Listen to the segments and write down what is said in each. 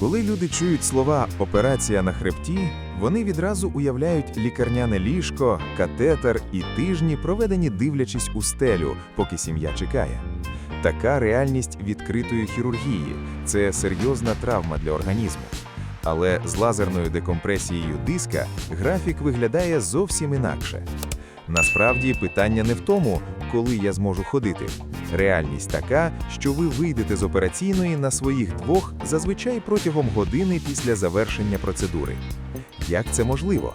Коли люди чують слова операція на хребті, вони відразу уявляють лікарняне ліжко, катетер і тижні, проведені дивлячись у стелю, поки сім'я чекає. Така реальність відкритої хірургії це серйозна травма для організму. Але з лазерною декомпресією диска графік виглядає зовсім інакше. Насправді питання не в тому, коли я зможу ходити. Реальність така, що ви вийдете з операційної на своїх двох зазвичай протягом години після завершення процедури. Як це можливо?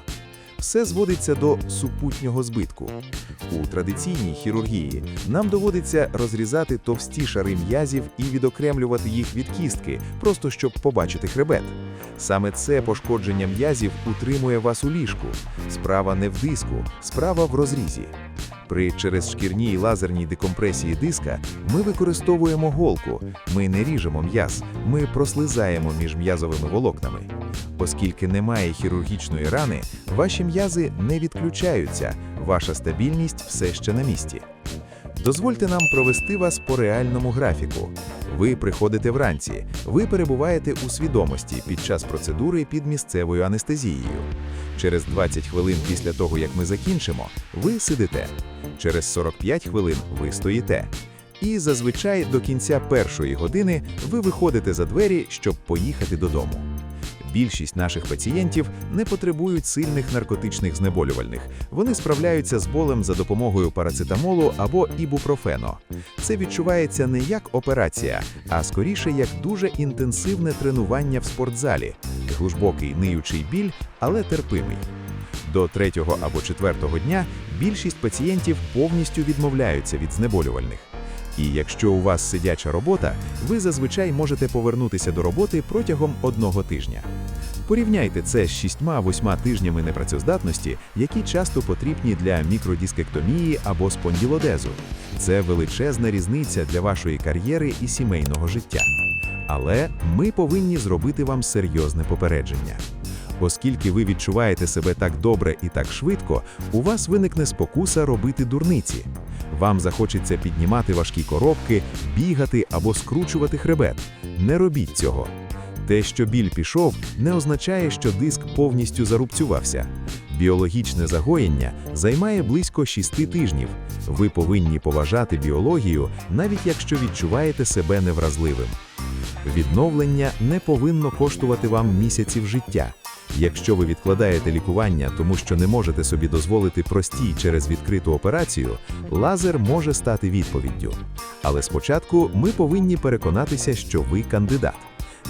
Все зводиться до супутнього збитку. У традиційній хірургії нам доводиться розрізати товсті шари м'язів і відокремлювати їх від кістки, просто щоб побачити хребет. Саме це пошкодження м'язів утримує вас у ліжку. Справа не в диску, справа в розрізі. При черезшкірній лазерній декомпресії диска ми використовуємо голку, ми не ріжемо м'яз, ми прослизаємо між м'язовими волокнами. Оскільки немає хірургічної рани, ваші м'язи не відключаються, ваша стабільність все ще на місці. Дозвольте нам провести вас по реальному графіку. Ви приходите вранці, ви перебуваєте у свідомості під час процедури під місцевою анестезією. Через 20 хвилин після того, як ми закінчимо, ви сидите. Через 45 хвилин ви стоїте. І зазвичай до кінця першої години ви виходите за двері, щоб поїхати додому. Більшість наших пацієнтів не потребують сильних наркотичних знеболювальних. Вони справляються з болем за допомогою парацетамолу або ібупрофено. Це відчувається не як операція, а скоріше як дуже інтенсивне тренування в спортзалі, глибокий ниючий біль, але терпимий. До третього або четвертого дня більшість пацієнтів повністю відмовляються від знеболювальних. І якщо у вас сидяча робота, ви зазвичай можете повернутися до роботи протягом одного тижня. Порівняйте це з 6-8 тижнями непрацездатності, які часто потрібні для мікродіскектомії або спонділодезу. Це величезна різниця для вашої кар'єри і сімейного життя. Але ми повинні зробити вам серйозне попередження. Оскільки ви відчуваєте себе так добре і так швидко, у вас виникне спокуса робити дурниці. Вам захочеться піднімати важкі коробки, бігати або скручувати хребет. Не робіть цього. Те, що біль пішов, не означає, що диск повністю зарубцювався. Біологічне загоєння займає близько 6 тижнів. Ви повинні поважати біологію, навіть якщо відчуваєте себе невразливим. Відновлення не повинно коштувати вам місяців життя. Якщо ви відкладаєте лікування, тому що не можете собі дозволити простій через відкриту операцію, лазер може стати відповіддю. Але спочатку ми повинні переконатися, що ви кандидат.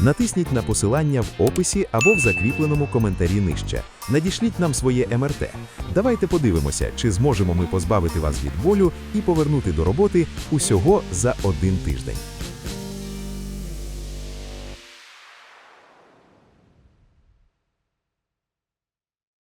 Натисніть на посилання в описі або в закріпленому коментарі нижче. Надішліть нам своє МРТ. Давайте подивимося, чи зможемо ми позбавити вас від болю і повернути до роботи усього за один тиждень.